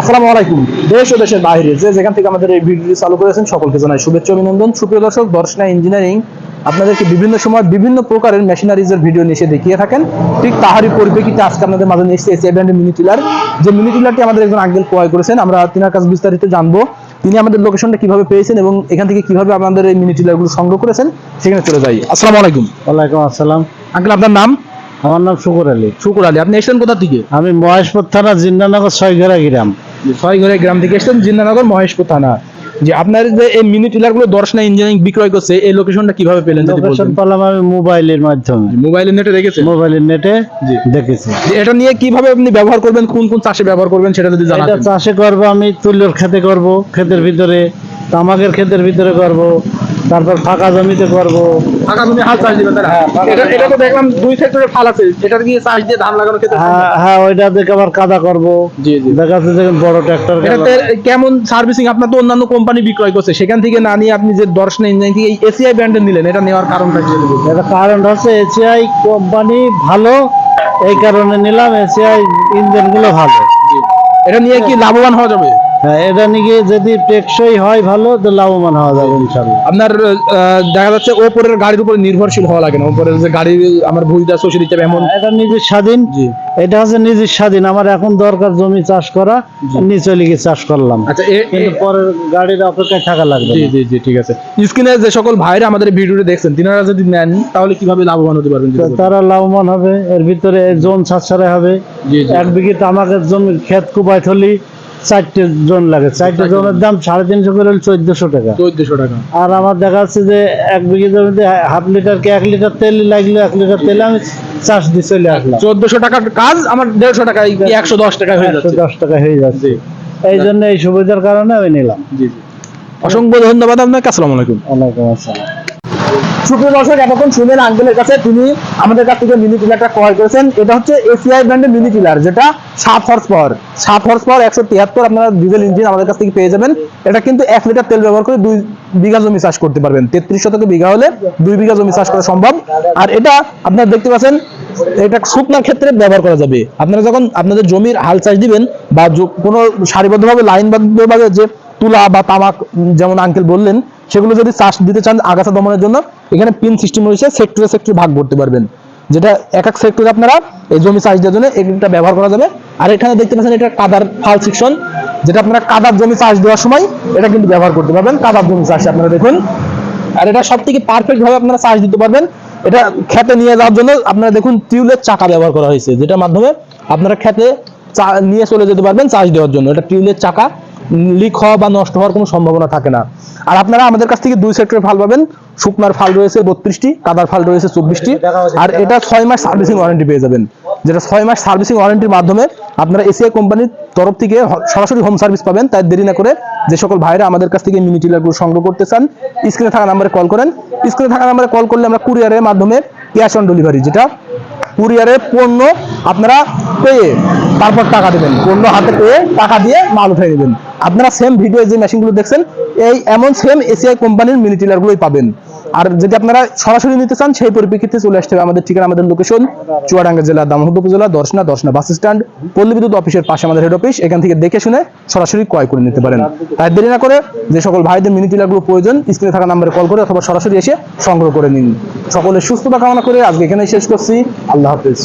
আসসালামু আলাইকুম। দেশ ও দেশের বাইরে যে যেখান থেকে আমাদের এই ভিডিওটি চালু করেছেন সকলকে জানাই শুভেচ্ছা অভিনন্দন। সুপ্রিয় দর্শক দর্শনা ইঞ্জিনিয়ারিং আপনাদেরকে বিভিন্ন সময় বিভিন্ন প্রকারের মেশিনারিজের ভিডিও নিয়ে এসে দেখিয়ে থাকেন। ঠিক তাহারই পরিপ্রেক্ষিতে আজকে আপনাদের মাঝে নিয়ে এসেছে এসি মিনি টিলার যে মিনি টিলারটি আমাদের একজন আঙ্কেল ক্রয় করেছেন আমরা তিনার কাছে বিস্তারিত জানব। তিনি আমাদের লোকেশনটা কীভাবে পেয়েছেন এবং এখান থেকে কীভাবে আমাদের এই মিনি টিলারগুলো সংগ্রহ করেছেন সেখানে চলে যাই। আসসালামু আলাইকুম। ওয়ালাইকুম আসসালাম। আঙ্কেল আপনার নাম? আমার নাম শুকুর আলী। শুকুর আলী। আপনি এসেছেন কোথা থেকে? আমি মহেশপুর থানা জিন্দানগর ছয়ঘেরা গ্রাম। ছয় ঘরে গ্রাম থেকে এসেছেন জিন্দানগর মহেশপুর থানা। যে আপনার যে এই মিনি টিলারগুলো দর্শনা ইঞ্জিনিয়ারিং বিক্রয় করছে এই লোকেশনটা কীভাবে পেলেন যদি লোকেশন পেলাম আমি মোবাইলের মাধ্যমে। মোবাইলের নেটে দেখেছি মোবাইলের নেটে জি। দেখেছি। এটা নিয়ে কীভাবে আপনি ব্যবহার করবেন কোন কোন চাষে ব্যবহার করবেন সেটা যদি এটা জানাতেন। চাষে করব আমি তুলোর খেতে করব ক্ষেতের ভিতরে তামাকের ক্ষেতের ভিতরে করব। তারপর ফাঁকা জমিতে করব। টাকা তুমি হাল চাষ দিবেন হ্যাঁ, এটা এটা তো দেখলাম দুই সেক্টরে ফাল আছে এটা দিয়ে চাষ দিয়ে ধান লাগানো খেতে হ্যাঁ হ্যাঁ ওইটা দেখে আবার কাদা করব। জি জি। দেখা যাচ্ছে যে বড় ট্রাক্টর কেমন সার্ভিসিং আপনার তো অন্যান্য কোম্পানি বিক্রয় করছে সেখান থেকে না নিয়ে আপনি যে দর্শনা ইঞ্জিনিয়ারিং থেকে এই এসিআই ব্র্যান্ডের নিলেন এটা নেওয়ার কারণটা কি? এটা কারণ হচ্ছে এসিআই কোম্পানি ভালো এই কারণে নিলাম এসিআই ইঞ্জিনগুলো ভালো। এটা নিয়ে কি লাভবান হওয়া যাবে? এটা নিয়ে যদি টেকসই হয় ভালো তো লাভবান হওয়া যাবে ইনশাল্লাহ আপনার দেখা যাচ্ছে ওপরের গাড়ির উপরে নির্ভরশীল হওয়া লাগে না। ওপরের যে গাড়ি আমার ভুইটা শোষে দিতে এমন এটা নিজের স্বাধীন। জি। এটা হচ্ছে নিজের স্বাধীন। আমার এখন দরকার জমি চাষ করা নিচে লিগে চাষ করলাম। আচ্ছা পরের গাড়ির অপেক্ষায় থাকা লাগবে জি জি জি ঠিক আছে। স্ক্রিনে যে সকল ভাইরা আমাদের ভিডিওটি দেখছেন তিনারা যদি নেন তাহলে কীভাবে লাভবান হতে পারবেন? তারা লাভবান হবে। এর ভিতরে জোন ছাড়ছাড়া হবে। এক বিঘে তামাকের জমির ক্ষেত কুবাই থলি চারটে জোন লাগে। চারটে জোনের দাম সাড়ে তিনশো করে চোদ্দশো টাকা। চোদ্দশো টাকা। আর আমার দেখা যাচ্ছে যে এক বিঘে জমিতে হাফ লিটার কি এক লিটার তেল লাগল এক লিটার তেলে আমি চাষ দিয়ে চলে আসলাম। চোদ্দশো টাকার কাজ আমার দেড়শো টাকা একশো দশ টাকা হয়ে যাচ্ছে। দশ টাকা হয়ে যাচ্ছে। এই জন্য এই সুবিধার কারণে আমি নিলাম। জি জি। অসংখ্য ধন্যবাদ আপনাকে আসসালামু আলাইকুম। ওয়ালাইকুম আসসালাম। সুপ্রিয় দর্শক, এতক্ষণ শুনলেন আঙ্কেলের কাছে। তিনি আমাদের কাছ থেকে মিনি টিলারটা ক্রয় করেছেন। এটা হচ্ছে এসিআই ব্র্যান্ডের মিনি টিলার যেটা সাত হর্স পাওয়ার সাত হর্স পাওয়ার একশো তিয়াত্তর আপনারা ডিজেল ইঞ্জিন আমাদের কাছ থেকে পেয়ে যাবেন। এটা কিন্তু এক লিটার তেল ব্যবহার করে দুই বিঘা জমি চাষ করতে পারবেন। তেত্রিশ শতক বিঘা হলে দুই বিঘা জমি চাষ করা সম্ভব। আর এটা আপনারা দেখতে পাচ্ছেন, এটা শুকনা ক্ষেত্রে ব্যবহার করা যাবে। আপনারা যখন আপনাদের জমির হাল চাষ দিবেন বা কোনো সারিবদ্ধভাবে লাইনবদ্ধভাবে যে তুলা বা তামাক যেমন আঙ্কেল বললেন, সেগুলো যদি চাষ দিতে চান আগাছা দমনের জন্য এখানে পিন সিস্টেম রয়েছে সেক্টরে সেক্টরে ভাগ করতে পারবেন। যেটা এক এক সেক্টরে আপনারা এই জমি চাষ দেওয়ার জন্য এটা ব্যবহার করা যাবে। আর এখানে দেখতে পাচ্ছেন এটা কাদার ফাল সেকশন যেটা আপনারা কাদার জমি চাষ দেওয়ার সময় এটা কিন্তু ব্যবহার করতে পারবেন, কাদার জমি চাষে আপনারা দেখুন। আর এটা সব থেকে পারফেক্ট ভাবে আপনারা চার্জ দিতে পারবেন। এটা খেতে নিয়ে যাওয়ার জন্য আপনারা দেখুন টিউলের চাকা ব্যবহার করা হয়েছে, যেটার মাধ্যমে আপনারা খেতে নিয়ে চলে যেতে পারবেন চার্জ দেওয়ার জন্য। এটা টিউলের চাকা লিক হওয়া বা নষ্ট হওয়ার কোনো সম্ভাবনা থাকে না। আর আপনারা আমাদের কাছ থেকে দুই সেক্টরের ফাল পাবেন। শুকনার ফাল রয়েছে বত্রিশটি কাদার ফাল রয়েছে চব্বিশটি। আর এটা ছয় মাস সার্ভিসিং ওয়ারেন্টি পেয়ে যাবেন। যেটা ছয় মাস সার্ভিসিং ওয়ারেন্টির মাধ্যমে আপনারা এসিআই কোম্পানির তরফ থেকে সরাসরি হোম সার্ভিস পাবেন। তাই দেরি না করে যে সকল ভাইরা আমাদের কাছ থেকে মিনি টিলারগুলো সংগ্রহ করতে চান স্ক্রিনে থাকা নাম্বারে কল করেন। স্ক্রিনে থাকা নাম্বারে কল করলে আমরা কুরিয়ারের মাধ্যমে ক্যাশ অন ডেলিভারি যেটা কুরিয়ারের পণ্য আপনারা পেয়ে তারপর টাকা দেবেন। পণ্য হাতে পেয়ে টাকা দিয়ে মাল উঠে নেবেন। আপনারা সেম ভিডিও যে মেশিনগুলো দেখছেন, এই এমন সেম এসিআই কোম্পানির মিনি টিলারগুলোই পাবেন। আর যদি আপনারা সরাসরি নিতে চান, সেই পরিপ্রেক্ষিতে চলে আসতে হবে আমাদের ঠিকানা, আমাদের লোকেশন চুয়াডাঙ্গা জেলা দামোহদ উপজেলা, দর্শনা দর্শনা বাস স্ট্যান্ড পল্লী বিদ্যুৎ অফিসের পাশে আমাদের হেড অফিস এখান থেকে দেখে শুনে সরাসরি ক্রয় করে নিতে পারেন। তাই দেরি না করে যে সকল ভাইদের মিনি টিলারগুলো প্রয়োজন স্ক্রিনে থাকা নাম্বারে কল করে অথবা সরাসরি এসে সংগ্রহ করে নিন। সকলের সুস্থতা কামনা করে আজকে এখানে শেষ করছি। আল্লাহ হাফেজ।